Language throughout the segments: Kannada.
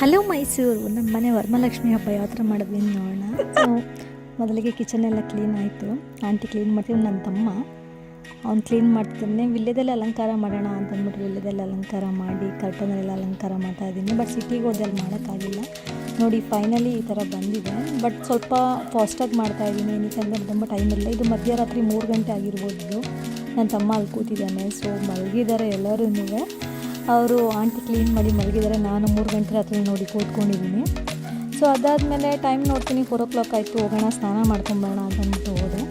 ಹಲೋ ಮೈಸೂರು, ನಮ್ಮ ಮನೆ ವರಮಹಾಲಕ್ಷ್ಮಿ ಹಬ್ಬ ಯಾವ ಥರ ಮಾಡಿದ್ವಿ ನೋಡೋಣ. ಮೊದಲಿಗೆ ಕಿಚನ್ ಎಲ್ಲ ಕ್ಲೀನ್ ಆಯಿತು. ಆಂಟಿ ಕ್ಲೀನ್ ಮಾಡ್ತೀವಿ ನನ್ನ ತಮ್ಮ. ಅವ್ನು ಕ್ಲೀನ್ ಮಾಡ್ತಿದ್ದಾನೆ. ವಿಲ್ಯದಲ್ಲೇ ಅಲಂಕಾರ ಮಾಡೋಣ ಅಂತ ಅಂದ್ಬಿಟ್ಟು ಅಲಂಕಾರ ಮಾಡಿ ಕರ್ಟನಲ್ಲೆಲ್ಲ ಅಲಂಕಾರ ಮಾಡ್ತಾ ಇದ್ದೀನಿ. ಬಟ್ ಸಿಟಿಗೆ ಹೋದೆ ಅಲ್ಲಿ ಮಾಡೋಕ್ಕಾಗಿಲ್ಲ. ನೋಡಿ ಫೈನಲಿ ಈ ಥರ ಬಂದಿದೆ. ಬಟ್ ಸ್ವಲ್ಪ ಫಾಸ್ಟಾಗಿ ಮಾಡ್ತಾ ಇದ್ದೀನಿ. ಏನಕ್ಕೆ ತುಂಬ ಟೈಮ್ ಇಲ್ಲ ಇದು ಮಧ್ಯರಾತ್ರಿ ಮೂರು ಗಂಟೆ ಆಗಿರ್ಬೋದು. ನನ್ನ ತಮ್ಮ ಅಲ್ಲಿ ಕೂತಿದ್ದಾನೆ. ಸೊ ಮಲಗಿದ್ದಾರೆ ಎಲ್ಲರೂ ಅವರು ಆಂಟಿ ಕ್ಲೀನ್ ಮಾಡಿ ಮಲಗಿದ್ದಾರೆ. ನಾನು ಮೂರು ಗಂಟೆ ರಾತ್ರಿ ನೋಡಿ ಕೂತ್ಕೊಂಡಿದ್ದೀನಿ. ಸೊ ಅದಾದಮೇಲೆ ಟೈಮ್ ನೋಡ್ತೀನಿ. ಫೋರ್ ಓ ಕ್ಲಾಕ್ ಆಯಿತು. ಹೋಗೋಣ, ಸ್ನಾನ ಮಾಡ್ಕೊಂಬೋಣ ಅಂತಂದ್ಬಿಟ್ಟು ಹೋದೆ.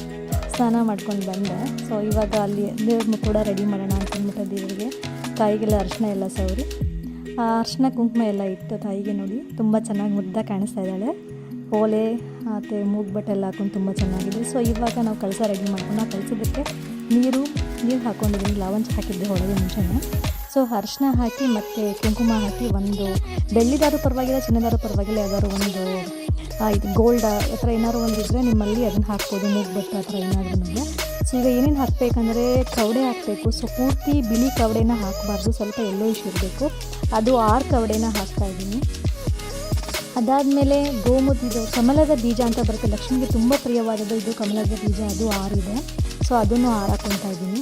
ಸ್ನಾನ ಮಾಡ್ಕೊಂಡು ಬಂದೆ. ಸೊ ಇವಾಗ ಅಲ್ಲಿ ದೇವ್ರನ್ನ ಕೂಡ ರೆಡಿ ಮಾಡೋಣ ಅಂತ ಅಂದ್ಬಿಟ್ಟು ದೇವರಿಗೆ ತಾಯಿಗೆಲ್ಲ ಅರ್ಶಿನ ಎಲ್ಲ ಆ ಅರಿಶಿನ ಕುಂಕುಮ ಎಲ್ಲ ಇಟ್ಟು ತಾಯಿಗೆ ನೋಡಿ. ತುಂಬ ಚೆನ್ನಾಗಿ ಮುದ್ದ ಕಾಣಿಸ್ತಾ ಇದ್ದಾಳೆ. ಓಲೆ ಮತ್ತು ಎಲ್ಲ ಹಾಕೊಂಡು ತುಂಬ ಚೆನ್ನಾಗಿದೆ. ಸೊ ಇವಾಗ ನಾವು ಕಳಸ ರೆಡಿ ಮಾಡ್ಕೊಂಡು ಆ ಕಳಸೋದಕ್ಕೆ ನೀರು ನೀರು ಹಾಕ್ಕೊಂಡಿದ್ದೀನಿ ಲಾವಂಚ ಹಾಕಿದ್ದೆ ಒಳಗೆ ಮುಂಚೆನೇ. ಸೊ ಅರ್ಶಿನ ಹಾಕಿ ಮತ್ತು ಕುಂಕುಮ ಹಾಕಿ ಒಂದು ಬೆಳ್ಳಿದಾರು ಪರವಾಗಿಲ್ಲ, ಚಿನ್ನದಾರು ಪರವಾಗಿಲ್ಲ, ಯಾವ್ದಾದ್ರು ಒಂದು ಇದು ಗೋಲ್ಡ್ ಆ ಥರ ಏನಾದ್ರು ಒಂದು ಇದ್ದರೆ ನಿಮ್ಮಲ್ಲಿ ಅದನ್ನು ಹಾಕ್ಬೋದು ಮೂಗ್ಬಟ್ಟು ಆ ಥರ ಏನಾದರೂ ನಮಗೆ ಸೊ ಈಗ ಏನೇನು ಹಾಕಬೇಕಂದ್ರೆ ಕವಡೆ ಹಾಕಬೇಕು. ಸೊ ಪೂರ್ತಿ ಬಿಳಿ ಕವಡೆನ ಹಾಕಬಾರ್ದು, ಸ್ವಲ್ಪ ಎಲ್ಲೋ ಇಶ್ ಇರಬೇಕು. ಅದು ಆರು ಕವಡೆನ ಹಾಕ್ತಾ ಇದ್ದೀನಿ. ಅದಾದಮೇಲೆ ಗೋಮುತಿದು ಕಮಲದ ಬೀಜ ಅಂತ ಬರುತ್ತೆ. ಲಕ್ಷ್ಮಿಗೆ ತುಂಬ ಪ್ರಿಯವಾದದ್ದು ಇದು ಕಮಲದ ಬೀಜ, ಅದು ಆರಿದೆ. ಸೊ ಅದನ್ನು ಆರು ಹಾಕ್ಕೊತಾ ಇದ್ದೀನಿ.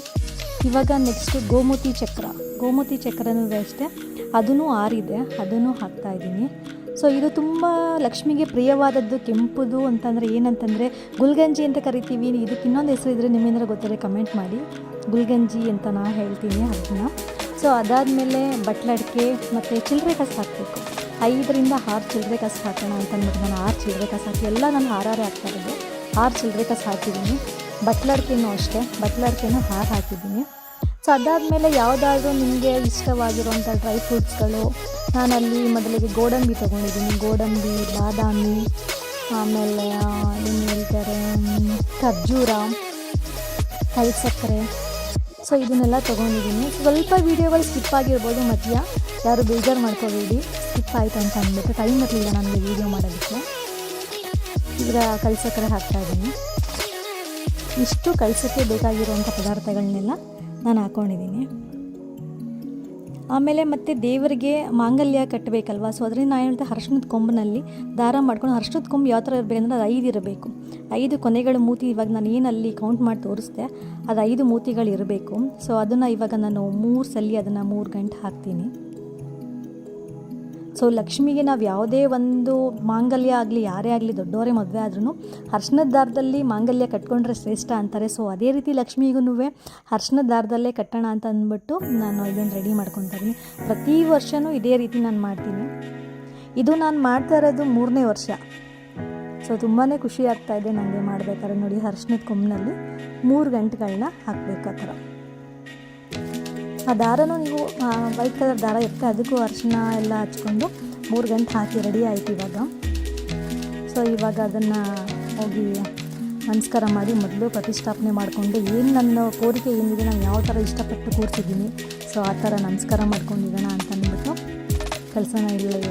ಇವಾಗ ನೆಕ್ಸ್ಟು ಗೋಮೂತಿ ಚಕ್ರ. ಗೋಮೂತಿ ಚಕ್ರನೂ ಅಷ್ಟೇ. ಅದೂ ಆರಿದೆ. ಅದನ್ನು ಹಾಕ್ತಾ ಇದ್ದೀನಿ. ಸೊ ಇದು ತುಂಬ ಲಕ್ಷ್ಮಿಗೆ ಪ್ರಿಯವಾದದ್ದು ಕೆಂಪುದು ಅಂತಂದರೆ ಏನಂತಂದರೆ ಗುಲ್ಗಂಜಿ ಅಂತ ಕರಿತೀವಿ. ಇದಕ್ಕೆ ಇನ್ನೊಂದು ಹೆಸರು ಇದ್ದರೆ ನಿಮ್ಮಿಂದ ಗೊತ್ತಿದೆ ಕಮೆಂಟ್ ಮಾಡಿ. ಗುಲ್ಗಂಜಿ ಅಂತ ನಾ ಹೇಳ್ತೀನಿ ಅದನ್ನ ಸೊ ಅದಾದಮೇಲೆ ಬಟ್ಲಡಿಕೆ ಮತ್ತು ಚಿಲ್ಲರೆ ಕಸ ಹಾಕಬೇಕು. ಐದರಿಂದ ಆರು ಚಿಲ್ಲರೆ ಕಸ ಹಾಕೋಣ ಅಂತಂದ್ಬಿಟ್ಟು ನಾನು ಆರು ಚಿಲ್ಲರೆ ಕಸ ಹಾಕಿ ಎಲ್ಲ ನಾನು ಹಾರಾರೆ ಹಾಕ್ತಾ ಇರೋದು. ಆರು ಚಿಲ್ಲರೆ ಕಸ ಹಾಕಿದ್ದೀನಿ. ಬಟ್ಲಡಿಕೆನೂ ಅಷ್ಟೇ ಬಟ್ಲಡಿಕೆನೂ ಹಾಕಿ ಹಾಕಿದ್ದೀನಿ. ಸೊ ಅದಾದಮೇಲೆ ಯಾವುದಾದ್ರೂ ನಿಮಗೆ ಇಷ್ಟವಾಗಿರುವಂಥ ಡ್ರೈ ಫ್ರೂಟ್ಸ್ಗಳು ನಾನಲ್ಲಿ ಮೊದಲಿಗೆ ಗೋಡಂಬಿ ತೊಗೊಂಡಿದ್ದೀನಿ. ಗೋಡಂಬಿ, ಬಾದಾಮಿ, ಆಮೇಲೆ ಏನು ಹೇಳ್ತಾರೆ ಖರ್ಜೂರ ಕಲ್ ಸಕ್ಕರೆ ಸೊ ಇದನ್ನೆಲ್ಲ ತೊಗೊಂಡಿದ್ದೀನಿ. ಸ್ವಲ್ಪ ವೀಡಿಯೋಗಳು ಸ್ಕಿಪ್ ಆಗಿರ್ಬೋದು ಮಧ್ಯ. ಯಾರು ಬೇಜಾರು ಮಾಡ್ಕೋಬೇಡಿ ಸ್ಕಿಪ್ ಆಯಿತು ಅಂತ ಅಂದ್ಬಿಟ್ಟು ಟೈಮ್ ಇರಲಿಲ್ಲ ನನಗೆ ವೀಡಿಯೋ ಮಾಡೋದಕ್ಕೆ. ಈಗ ಕಲ್ಸಕ್ಕರೆ ಹಾಕ್ತಾ ಇದ್ದೀನಿ. ಇಷ್ಟು ಕಳಿಸೋಕ್ಕೆ ಬೇಕಾಗಿರುವಂಥ ಪದಾರ್ಥಗಳನ್ನೆಲ್ಲ ನಾನು ಹಾಕ್ಕೊಂಡಿದ್ದೀನಿ ಆಮೇಲೆ ಮತ್ತೆ ದೇವರಿಗೆ ಮಾಂಗಲ್ಯ ಕಟ್ಟಬೇಕಲ್ವ? ಸೊ ಅದರಿಂದ ನಾನು ಹೇಳ್ತಾ ಅರ್ಶಿಣದ ಕೊಂಬಿನಲ್ಲಿ ದಾರ ಮಾಡ್ಕೊಂಡು ಅರ್ಶಿಣದ ಕೊಂಬು ಯಾವ ಥರ ಇರಬೇಕಂದ್ರೆ ಅದು ಐದು ಇರಬೇಕು. ಐದು ಕೊನೆಗಳ ಮೂತಿ ಇವಾಗ ನಾನು ಏನಲ್ಲಿ ಕೌಂಟ್ ಮಾಡಿ ತೋರಿಸ್ದೆ, ಅದು ಐದು ಮೂತಿಗಳು ಇರಬೇಕು. ಸೊ ಅದನ್ನು ಇವಾಗ ನಾನು ಮೂರು ಸಲ ಅದನ್ನು ಮೂರು ಗಂಟೆ ಹಾಕ್ತೀನಿ. ಸೊ ಲಕ್ಷ್ಮಿಗೆ ನಾವು ಯಾವುದೇ ಒಂದು ಮಾಂಗಲ್ಯ ಆಗಲಿ, ಯಾರೇ ಆಗಲಿ ದೊಡ್ಡವರೇ ಮದುವೆ ಆದ್ರೂ ಅರ್ಶನದ ದಾರದಲ್ಲಿ ಮಾಂಗಲ್ಯ ಕಟ್ಕೊಂಡ್ರೆ ಶ್ರೇಷ್ಠ ಅಂತಾರೆ. ಸೊ ಅದೇ ರೀತಿ ಲಕ್ಷ್ಮಿಗೂ ಅರ್ಶನದ ದಾರದಲ್ಲೇ ಕಟ್ಟೋಣ ಅಂತ ಅಂದ್ಬಿಟ್ಟು ನಾನು ಇದನ್ನು ರೆಡಿ ಮಾಡ್ಕೊತಾ ಇದ್ದೀನಿ. ಪ್ರತಿ ವರ್ಷವೂ ಇದೇ ರೀತಿ ನಾನು ಮಾಡ್ತೀನಿ. ಇದು ನಾನು ಮಾಡ್ತಾ ಇರೋದು ಮೂರನೇ ವರ್ಷ. ಸೊ ತುಂಬಾ ಖುಷಿ ಆಗ್ತಾ ಇದೆ ನನಗೆ ಮಾಡಬೇಕಾದ್ರೆ ನೋಡಿ ಅರ್ಶನದ ಕೊಂಬಿನಲ್ಲಿ ಮೂರು ಗಂಟೆಗಳನ್ನ ಹಾಕಬೇಕು ಆ ಥರ. ಆ ದಾರನೂ ನೀವು ವೈಟ್ ಕಲರ್ ದಾರ ಇರುತ್ತೆ. ಅದಕ್ಕೂ ಅರಿಶಿನ ಎಲ್ಲ ಹಚ್ಕೊಂಡು ಮೂರು ಗಂಟೆ ಹಾಕಿ ರೆಡಿ ಆಯ್ತು ಇವಾಗ. ಸೊ ಇವಾಗ ಅದನ್ನು ಹೋಗಿ ನಮಸ್ಕಾರ ಮಾಡಿ ಮೊದಲು ಪ್ರತಿಷ್ಠಾಪನೆ ಮಾಡಿಕೊಂಡು ಏನು ನನ್ನ ಕೋರಿಕೆ ಏನಿದೆ, ನಾನು ಯಾವ ಥರ ಇಷ್ಟಪಟ್ಟು ಕೂರ್ಸಿದ್ದೀನಿ ಸೊ ಆ ಥರ ನಮಸ್ಕಾರ ಮಾಡ್ಕೊಂಡಿರೋಣ ಅಂತ ಅಂದ್ಬಿಟ್ಟು ಕೆಲಸನ ಇಲ್ಲಿ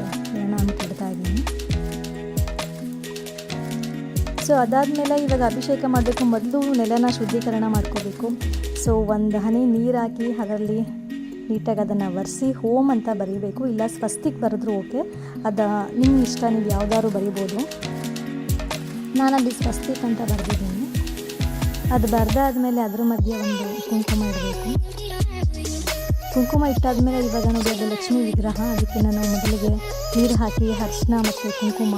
ಏನೋ ಅಂದ್ಕೊಡ್ತಾ ಇದ್ದೀನಿ. ಸೊ ಅದಾದಮೇಲೆ ಇವಾಗ ಅಭಿಷೇಕ ಮಾಡಬೇಕು. ಮೊದಲು ನೆಲನ ಶುದ್ಧೀಕರಣ ಮಾಡ್ಕೋಬೇಕು. ಸೊ ಒಂದು ಹನಿ ನೀರು ಹಾಕಿ ಅದರಲ್ಲಿ ನೀಟಾಗಿ ಅದನ್ನು ಒರೆಸಿ ಹೋಮ್ ಅಂತ ಬರೀಬೇಕು. ಇಲ್ಲ ಸ್ವಸ್ತಿಗೆ ಬರೆದ್ರು ಓಕೆ. ಅದು ನಿಮ್ಮ ಇಷ್ಟ, ನೀವು ಯಾವ್ದಾದ್ರು ಬರಿಬೋದು. ನಾನಲ್ಲಿ ಸ್ವಸ್ತಿಕ್ ಅಂತ ಬರೆದಿದ್ದೀನಿ. ಅದು ಬರೆದಾದ್ಮೇಲೆ ಅದ್ರ ಮಧ್ಯೆ ಒಂದು ಕುಂಕುಮ ಇಡಬೇಕು. ಕುಂಕುಮ ಇಟ್ಟಾದ್ಮೇಲೆ ಇವಾಗ ನೋಡಿ ಅದು ಲಕ್ಷ್ಮೀ ವಿಗ್ರಹ. ಅದಕ್ಕೆ ನಾನು ಮೊದಲಿಗೆ ನೀರು ಹಾಕಿ ಅರ್ಶಿನ ಮತ್ತು ಕುಂಕುಮ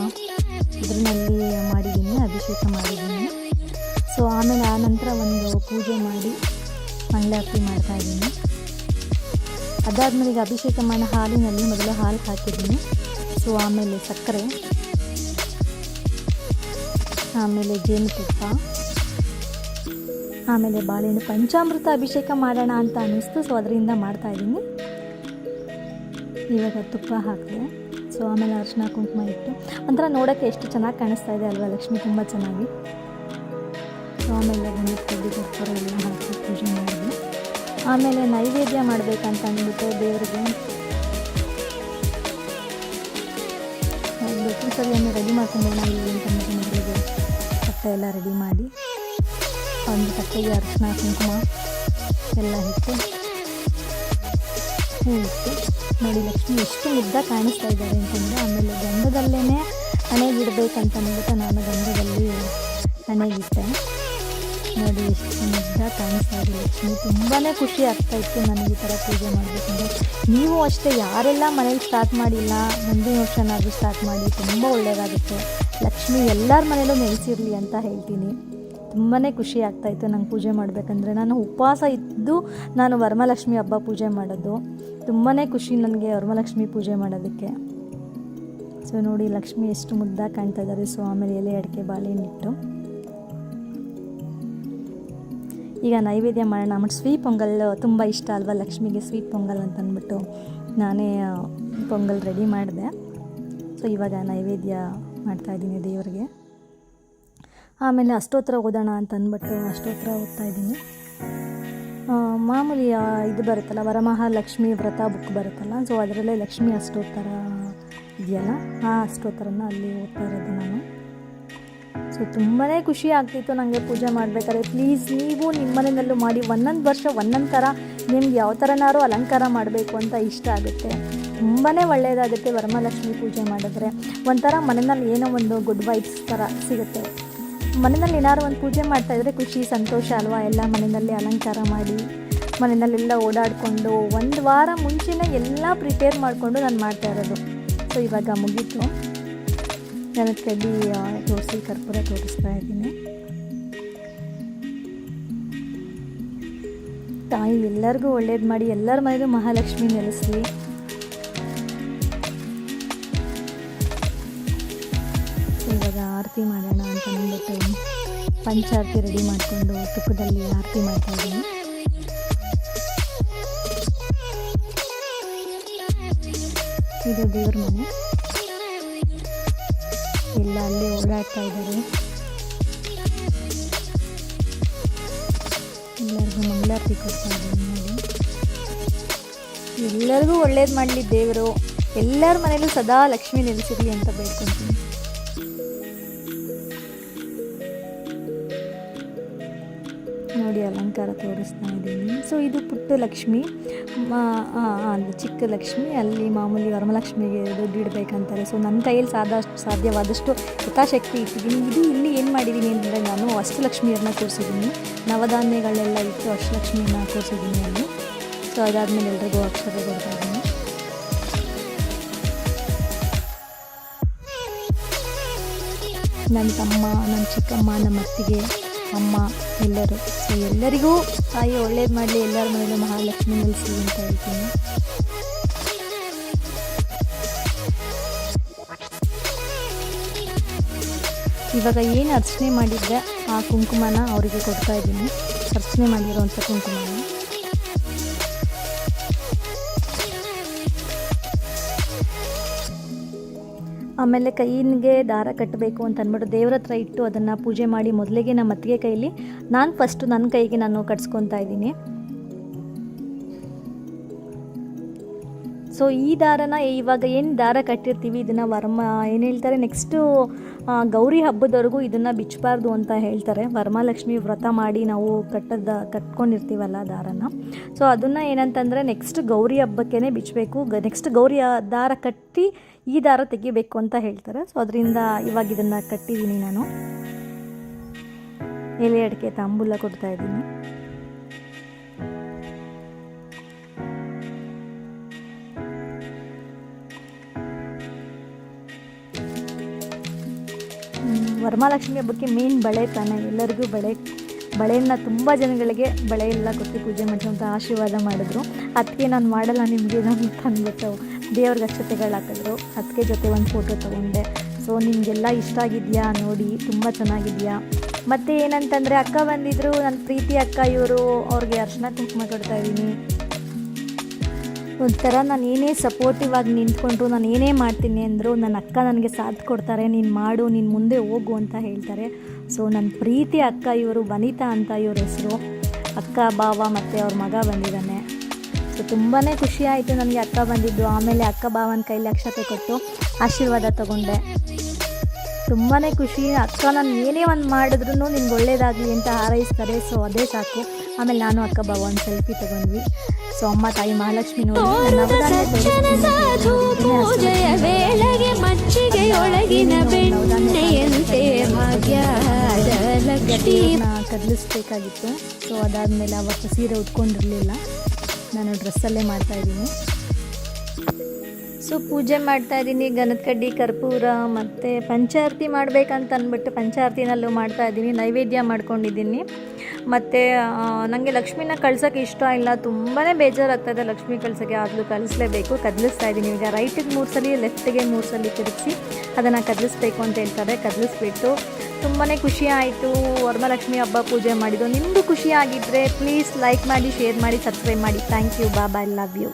ಇದರಲ್ಲಿ ಮಾಡಿದ್ದೀನಿ, ಅಭಿಷೇಕ ಮಾಡಿದ್ದೀನಿ. ಸೊ ಆಮೇಲೆ ಆ ನಂತರ ಒಂದು ಪೂಜೆ ಮಾಡಿ ಮಂಗಳಾರತಿ ಮಾಡ್ತಾ ಇದ್ದೀನಿ. ಅದಾದಮೇಲೆ ಈಗ ಅಭಿಷೇಕ ಮಾಡೋ ಹಾಲಿನಲ್ಲಿ ಮೊದಲು ಹಾಲು ಹಾಕಿದ್ದೀನಿ. ಸೊ ಆಮೇಲೆ ಸಕ್ಕರೆ, ಆಮೇಲೆ ಜೇನುತುಪ್ಪ, ಆಮೇಲೆ ಬಾಳೆಹಣ್ಣು. ಪಂಚಾಮೃತ ಅಭಿಷೇಕ ಮಾಡೋಣ ಅಂತ ಅನ್ನಿಸ್ತು. ಸೊ ಅದರಿಂದ ಮಾಡ್ತಾ ಇದ್ದೀನಿ. ಇವಾಗ ತುಪ್ಪ ಹಾಕಿದೆ. ಸೊ ಆಮೇಲೆ ಅರಿಶಿನ ಕುಂಕುಮ ಇಟ್ಟು. ಒಂಥರ ನೋಡೋಕ್ಕೆ ಎಷ್ಟು ಚೆನ್ನಾಗಿ ಕಾಣಿಸ್ತಾ ಇದೆ ಅಲ್ವಾ ಲಕ್ಷ್ಮಿ? ತುಂಬ ಚೆನ್ನಾಗಿ. ಸೊ ಆಮೇಲೆ ಕೊಡಿ ಕೊಡ್ತಾರೆ ಎಲ್ಲ ಹಾಕಿ ಪೂಜೆ ಆಮೇಲೆ ನೈವೇದ್ಯ ಮಾಡಬೇಕಂತ ಅಂದ್ಬಿಟ್ಟು ದೇವ್ರಿಗೆ ಹೋಗ್ಬೇಕು ಸರಿ ಒಮ್ಮೆ ರೆಡಿ ಮಾಡ್ಕೊಂಬೋಣ ಇಲ್ಲಿ ತಟ್ಟೆ ಎಲ್ಲ ರೆಡಿ ಮಾಡಿ, ಒಂದು ತಟ್ಟೆಗೆ ಅರಿಶಿನ, ಕುಂಕುಮ ಎಲ್ಲ ಇಟ್ಟು ನೋಡಿ ಲಕ್ಷ್ಮಿ ಎಷ್ಟು ಮುದ್ದ ಕಾಣಿಸ್ತಾ ಇದ್ದಾರೆ ಅಂತಂದರೆ ಆಮೇಲೆ ಗಂಧದಲ್ಲೇ ಹಣೆಗಿಡ್ಬೇಕಂತ ಅಂದ್ಬಿಟ್ಟು ನಾನು ಗಂಧದಲ್ಲಿ ಹಣೆಗಿಟ್ಟೆ. ನೋಡಿ ಎಷ್ಟು ಮುದ್ದ ಕಾಣಿಸ್ತಾ ಲಕ್ಷ್ಮಿ ತುಂಬಾ ಖುಷಿ ಆಗ್ತಾ ಇತ್ತು ನನಗೆ ಈ ಥರ ಪೂಜೆ ಮಾಡಬೇಕಂದ್ರೆ. ನೀವು ಅಷ್ಟೇ, ಯಾರೆಲ್ಲ ಮನೇಲಿ ಸ್ಟಾರ್ಟ್ ಮಾಡಿಲ್ಲ, ಮುಂದಿನ ವರ್ಷನಾದರೂ ಸ್ಟಾರ್ಟ್ ಮಾಡಿ, ತುಂಬ ಒಳ್ಳೆಯದಾಗುತ್ತೆ ಲಕ್ಷ್ಮಿ ಎಲ್ಲರ ಮನೇಲೂ ನೆಲೆಸಿರಲಿ ಅಂತ ಹೇಳ್ತೀನಿ. ತುಂಬಾ ಖುಷಿ ಆಗ್ತಾಯಿತ್ತು ನಂಗೆ ಪೂಜೆ ಮಾಡಬೇಕಂದ್ರೆ. ನಾನು ಉಪವಾಸ ಇದ್ದು ನಾನು ವರಮಲಕ್ಷ್ಮಿ ಹಬ್ಬ ಪೂಜೆ ಮಾಡೋದು. ತುಂಬಾ ಖುಷಿ ನನಗೆ ವರಮಲಕ್ಷ್ಮಿ ಪೂಜೆ ಮಾಡೋದಕ್ಕೆ. ಸೊ ನೋಡಿ, ಲಕ್ಷ್ಮಿ ಎಷ್ಟು ಮುದ್ದಾಗಿ ಕಾಣ್ತಾ ಇದ್ದಾರೆ. ಸೊ ಆಮೇಲೆ ಎಲೆ ಅಡಿಕೆ ಬಾಳೆಹಣ್ಣಿಟ್ಟು ಈಗ ನೈವೇದ್ಯ ಮಾಡೋಣ ಮತ್ತು ಸ್ವೀಟ್ ಪೊಂಗಲ್ ತುಂಬ ಇಷ್ಟ ಅಲ್ವಾ ಲಕ್ಷ್ಮಿಗೆ ಸ್ವೀಟ್ ಪೊಂಗಲ್ ಅಂತ ಅಂದ್ಬಿಟ್ಟು ನಾನೇ ಪೊಂಗಲ್ ರೆಡಿ ಮಾಡಿದೆ. ಸೊ ಇವಾಗ ನೈವೇದ್ಯ ಮಾಡ್ತಾಯಿದ್ದೀನಿ ದೇವರಿಗೆ. ಆಮೇಲೆ ಅಷ್ಟೋತ್ರ ಓದೋಣ ಅಂತ ಅಂದ್ಬಿಟ್ಟು ಅಷ್ಟೋತ್ರ ಓದ್ತಾ ಇದ್ದೀನಿ. ಆ, ಮಾಮೂಲಿ ಇದು ಬರುತ್ತಲ್ಲ ವರಮಹಾಲಕ್ಷ್ಮಿ ವ್ರತ ಬುಕ್ ಬರುತ್ತಲ್ಲ ಸೊ ಅದರಲ್ಲೇ ಲಕ್ಷ್ಮಿ ಅಷ್ಟೋತ್ತರ ಇದೆಯಲ್ಲ ಆ ಅಷ್ಟೋತ್ತರನ ಅಲ್ಲಿ ಓದ್ತಾ ಇರೋದು ನಾನು. ಸೊ ತುಂಬಾ ಖುಷಿ ಆಗ್ತಿತ್ತು ನನಗೆ ಪೂಜೆ ಮಾಡಬೇಕಾದ್ರೆ. ಪ್ಲೀಸ್ ನೀವು ನಿಮ್ಮ ಮನೆಯಲ್ಲೂ ಮಾಡಿ, ಒಂದೊಂದು ವರ್ಷ ಒಂದೊಂದು ಥರ ನಿಮ್ಗೆ ಯಾವ ಥರನಾರು ಅಲಂಕಾರ ಮಾಡಬೇಕು ಅಂತ ಇಷ್ಟ ಆಗುತ್ತೆ. ತುಂಬಾ ಒಳ್ಳೆಯದಾಗುತ್ತೆ ವರಮಹಾಲಕ್ಷ್ಮಿ ಪೂಜೆ ಮಾಡಿದ್ರೆ. ಒಂಥರ ಮನೆಯಲ್ಲಿ ಏನೋ ಒಂದು ಗುಡ್ ವೈಬ್ಸ್ ಥರ ಸಿಗುತ್ತೆ. ಮನೆಯಲ್ಲಿ ಏನಾದ್ರು ಒಂದು ಪೂಜೆ ಮಾಡ್ತಾಯಿದ್ರೆ ಖುಷಿ, ಸಂತೋಷ ಅಲ್ವಾ? ಎಲ್ಲ ಮನೆಯಲ್ಲಿ ಅಲಂಕಾರ ಮಾಡಿ, ಮನೆಯಲ್ಲೆಲ್ಲ ಓಡಾಡಿಕೊಂಡು ಒಂದು ವಾರ ಮುಂಚೆನೇ ಎಲ್ಲ ಪ್ರಿಪೇರ್ ಮಾಡಿಕೊಂಡು ನಾನು ಮಾಡ್ತಾ ಇರೋದು. ಸೊ ಇವಾಗ ಮುಗೀತು. ನಾನು ತೋರಿಸಿ ಕರ್ಪೂರ ತೋರಿಸ್ತಾ ಇದ್ದೀನಿ. ತಾಯಿ, ಎಲ್ಲರಿಗೂ ಒಳ್ಳೇದು ಮಾಡಿ, ಎಲ್ಲರ ಮನೆಗೂ ಮಹಾಲಕ್ಷ್ಮಿ ನೆಲೆಸಲಿ ಇವಾಗ ಆರತಿ ಮಾಡೋಣ ಅಂತ ಅಂದ್ಬಿಟ್ಟು ಪಂಚಾರತಿ ರೆಡಿ ಮಾಡಿಕೊಂಡು ತುಪ್ಪದಲ್ಲಿ ಆರತಿ ಮಾಡ್ತಾ ಇದ್ದೀನಿ. ಇದು ದೇವ್ರ ಮನೆ. ಎಲ್ಲ ಅಲ್ಲಿ ಓಡಾಡ್ತಾ ಇದ್ದಾರೆ. ಎಲ್ಲರಿಗೂ ಮಂಗಳಾರತಿ ಕೊಡ್ತಾ ಇದ್ದೀನಿ ನೋಡಿ. ಎಲ್ಲರಿಗೂ ಒಳ್ಳೇದು ಮಾಡಲಿ ದೇವರು. ಎಲ್ಲರ ಮನೇಲೂ ಸದಾ ಲಕ್ಷ್ಮಿ ನೆಲೆಸಿರಲಿ ಅಂತ ಬೇಡ್ಕೊತೀನಿ. ನೋಡಿ ಅಲಂಕಾರ ತೋರಿಸ್ತಾ ಇದ್ದೀನಿ. ಸೊ ಇದು ಪುಟ್ಟ ಲಕ್ಷ್ಮಿ. ಚಿಕ್ಕ ಲಕ್ಷ್ಮಿ. ಅಲ್ಲಿ ಮಾಮೂಲಿ ವರಮಲಕ್ಷ್ಮಿಗೆ ದುಡ್ಡು ಇಡಬೇಕಂತಾರೆ. ಸೊ ನನ್ನ ಕೈಯಲ್ಲಿ ಸಾದ ಸಾಧ್ಯವಾದಷ್ಟು ಯಥಾಶಕ್ತಿ ಇಟ್ಟಿದ್ದೀನಿ. ಇದು ಇಲ್ಲಿ ಏನು ಮಾಡಿದ್ದೀನಿ ಅಂದರೆ ನಾನು ಅಷ್ಟಲಕ್ಷ್ಮಿಯರನ್ನ ಕೂರಿಸಿದ್ದೀನಿ ನವಧಾನ್ಯಗಳೆಲ್ಲ ಇಟ್ಟು ಅಷ್ಟಲಕ್ಷ್ಮಿಯನ್ನ ಕೂರಿಸಿದ್ದೀನಿ ಅಲ್ಲಿ. ಸೊ ಅದಾದಮೇಲೆ ಎಲ್ರಿಗೂ ಅಕ್ಷರ ಕೊಡ್ತಾ ಇದ್ದೀನಿ. ನನ್ನ ತಮ್ಮ, ನನ್ನ ಚಿಕ್ಕಮ್ಮ, ನಮ್ಮ ಅತ್ತಿಗೆ ಅಮ್ಮ, ಎಲ್ಲರೂ. ಸೊ ಎಲ್ಲರಿಗೂ ತಾಯಿ ಒಳ್ಳೇದು ಮಾಡಲಿ, ಎಲ್ಲರ ಮನೆಯಲ್ಲೂ ಮಹಾಲಕ್ಷ್ಮಿ ನೆಲೆಸಿ ಅಂತ ಹೇಳ್ತೀನಿ. ಇವಾಗ ಏನು ಅರ್ಚನೆ ಮಾಡಿದ್ದೆ, ಆ ಕುಂಕುಮನ ಅವರಿಗೆ ಕೊಡ್ತಾ ಇದ್ದೀನಿ. ಅರ್ಚನೆ ಮಾಡಿರೋವಂಥ ಕುಂಕುಮನ. ಆಮೇಲೆ ಕೈಯಿಗೆ ದಾರ ಕಟ್ಟಬೇಕು ಅಂತ ಅಂದ್ಬಿಟ್ಟು ದೇವ್ರ ಹತ್ರ ಇಟ್ಟು ಅದನ್ನು ಪೂಜೆ ಮಾಡಿ ಮೊದಲಿಗೆ ನಮ್ಮ ಅತ್ತಿಗೆ ಕೈಯಲ್ಲಿ. ನಾನು ಫಸ್ಟು ನನ್ನ ಕೈಗೆ ನಾನು ಕಟ್ಸ್ಕೊತಾ ಇದ್ದೀನಿ. ಸೊ ಈ ದಾರನ ಇವಾಗ ಏನು ದಾರ ಕಟ್ಟಿರ್ತೀವಿ? ಇದನ್ನು ವರ್ಮ, ಏನು ಹೇಳ್ತಾರೆ? ನೆಕ್ಸ್ಟು ಗೌರಿ ಹಬ್ಬದವರೆಗೂ ಇದನ್ನು ಬಿಚ್ಚಬಾರ್ದು ಅಂತ ಹೇಳ್ತಾರೆ. ವರ್ಮಾಲಕ್ಷ್ಮಿ ವ್ರತ ಮಾಡಿ ನಾವು ಕಟ್ಟದ, ಕಟ್ಕೊಂಡಿರ್ತೀವಲ್ಲ ದಾರನ. ಸೊ ಅದನ್ನು ಏನಂತಂದರೆ ನೆಕ್ಸ್ಟ್ ಗೌರಿ ಹಬ್ಬಕ್ಕೇ ಬಿಚ್ಚಬೇಕು ಗ ನೆಕ್ಸ್ಟ್ ಗೌರಿ ದಾರ ಕಟ್ಟಿ ಈ ದಾರ ತೆಗಿಬೇಕು ಅಂತ ಹೇಳ್ತಾರೆ. ಸೊ ಅದರಿಂದ ಇವಾಗ ಇದನ್ನು ಕಟ್ಟಿದ್ದೀನಿ ನಾನು. ಎಲೆ ಅಡಿಕೆ ತಾಂಬೂಲ ಕೊಡ್ತಾ ಇದ್ದೀನಿ ವರಮಹಾಲಕ್ಷ್ಮಿ ಹಬ್ಬಕ್ಕೆ ಮೇನ್ ಬಳೆ ತಾನೆ. ಎಲ್ಲರಿಗೂ ಬಳೆ, ಬಳೆಯನ್ನು ತುಂಬ ಜನಗಳಿಗೆ ಬಳೆ ಎಲ್ಲ ಕೊಟ್ಟು ಪೂಜೆ ಅಂತ ಆಶೀರ್ವಾದ ಮಾಡಿದ್ರು. ಅದಕ್ಕೆ ನಾನು ಮಾಡಲ್ಲ, ನಿಮಗೆ ನಾನು ಅಂದ್ಬಿಟ್ಟು ದೇವ್ರಿಗೆ ಅಕ್ಷತೆಗಳು ಹಾಕಿದ್ರು. ಅದಕ್ಕೆ ಜೊತೆ ಒಂದು ಫೋಟೋ ತೊಗೊಂಡೆ. ಸೊ ನಿಮಗೆಲ್ಲ ಇಷ್ಟ ಆಗಿದೆಯಾ? ನೋಡಿ, ತುಂಬ ಚೆನ್ನಾಗಿದೆಯಾ? ಮತ್ತು ಏನಂತಂದರೆ, ಅಕ್ಕ ಬಂದಿದ್ರು. ನನ್ನ ಪ್ರೀತಿ ಅಕ್ಕ ಇವರು. ಅವ್ರಿಗೆ ಅರ್ಶನ ಕುಂಕುಮ ಕೊಡ್ತಾ ಇದ್ದೀನಿ. ಒಂಥರ ನಾನು ಏನೇ ಸಪೋರ್ಟಿವ್ ಆಗಿ ನಿಂತ್ಕೊಂಡ್ರು, ನಾನು ಏನೇ ಮಾಡ್ತೀನಿ ಅಂದರು ನನ್ನ ಅಕ್ಕ ನನಗೆ ಸಾಥ್ ಕೊಡ್ತಾರೆ, ನೀನು ಮಾಡು, ನೀನು ಮುಂದೆ ಹೋಗು ಅಂತ ಹೇಳ್ತಾರೆ. ಸೊ ನನ್ನ ಪ್ರೀತಿ ಅಕ್ಕ ಇವರು, ವನಿತಾ ಅಂತ ಇವ್ರ ಹೆಸರು. ಅಕ್ಕ ಬಾವ ಮತ್ತು ಅವ್ರ ಮಗ ಬಂದಿದ್ದಾನೆ. ಸೊ ತುಂಬಾ ಖುಷಿ ಆಯಿತು ನನಗೆ ಅಕ್ಕ ಬಂದಿದ್ದು. ಆಮೇಲೆ ಅಕ್ಕ ಬಾವನ ಕೈಲಿ ಅಕ್ಷತೆ ಕೊಟ್ಟು ಆಶೀರ್ವಾದ ತಗೊಂಡೆ. ತುಂಬಾ ಖುಷಿ. ಅಕ್ಕ ನಾನು ಏನೇ ಒಂದು ಮಾಡಿದ್ರು ನಿಮ್ಗೆ ಒಳ್ಳೇದಾಗಲಿ ಅಂತ ಹಾರೈಸ್ತಾರೆ. ಸೊ ಅದೇ ಸಾಕು. ಆಮೇಲೆ ನಾನು ಅಕ್ಕ ಬಾವ ಒಂದು ಸೆಲ್ಫಿ ತಗೊಂಡ್ವಿ. ಸೊ ಅಮ್ಮ ತಾಯಿ ಮಹಾಲಕ್ಷ್ಮಿ ಬೆಣ್ಣೆಯಂತೆ ಲಕ್ಷ್ಮೀ ದೇವ್ರನ್ನ ಕದಲಿಸ್ಬೇಕಾಗಿತ್ತು. ಸೊ ಅದಾದ್ಮೇಲೆ ಅವತ್ತು ಸೀರೆ ಉಟ್ಕೊಂಡಿರಲಿಲ್ಲ. ನಾನು ಡ್ರೆಸ್ಸಲ್ಲೇ ಮಾಡ್ತಾಯಿದ್ದೀನಿ ಸೊ ಪೂಜೆ ಮಾಡ್ತಾ ಇದ್ದೀನಿ. ಗನದ ಕಡ್ಡಿ ಕರ್ಪೂರ ಮತ್ತು ಪಂಚಾರತಿ ಮಾಡಬೇಕಂತ ಅಂದ್ಬಿಟ್ಟು ಪಂಚಾರತಿನಲ್ಲೂ ಮಾಡ್ತಾ ಇದ್ದೀನಿ. ನೈವೇದ್ಯ ಮಾಡ್ಕೊಂಡಿದ್ದೀನಿ. ಮತ್ತು ನನಗೆ ಲಕ್ಷ್ಮಿನ ಕಳ್ಸೋಕ್ಕೆ ಇಷ್ಟ ಇಲ್ಲ. ತುಂಬಾ ಬೇಜಾರಾಗ್ತಾಯಿದೆ ಲಕ್ಷ್ಮಿ ಕಳ್ಸೋಕ್ಕೆ. ಆದರೂ ಕಲಿಸಲೇಬೇಕು ಕದಲಿಸ್ತಾ ಇದ್ದೀನಿ. ಈಗ ರೈಟಿಗೆ ಮೂರು ಸಲ ಲೆಫ್ಟಿಗೆ ಮೂರು ಸಲ ತಿರುಗಿಸಿ ಅದನ್ನು ಕದಲಿಸ್ಬೇಕು ಅಂತ ಹೇಳ್ತಾರೆ. ಕದಲಿಸ್ಬಿಟ್ಟು ತುಂಬಾ ಖುಷಿ ಆಯಿತು. ವರಮಲಕ್ಷ್ಮಿ ಹಬ್ಬ ಪೂಜೆ ಮಾಡಿದ್ದು. ನಿಮ್ಮದು ಖುಷಿಯಾಗಿದ್ದರೆ ಪ್ಲೀಸ್ ಲೈಕ್ ಮಾಡಿ ಶೇರ್ ಮಾಡಿ ಸಬ್ಸ್ಕ್ರೈಬ್ ಮಾಡಿ. ಥ್ಯಾಂಕ್ ಯು ಬಾಬಾ ಐ ಲವ್ ಯು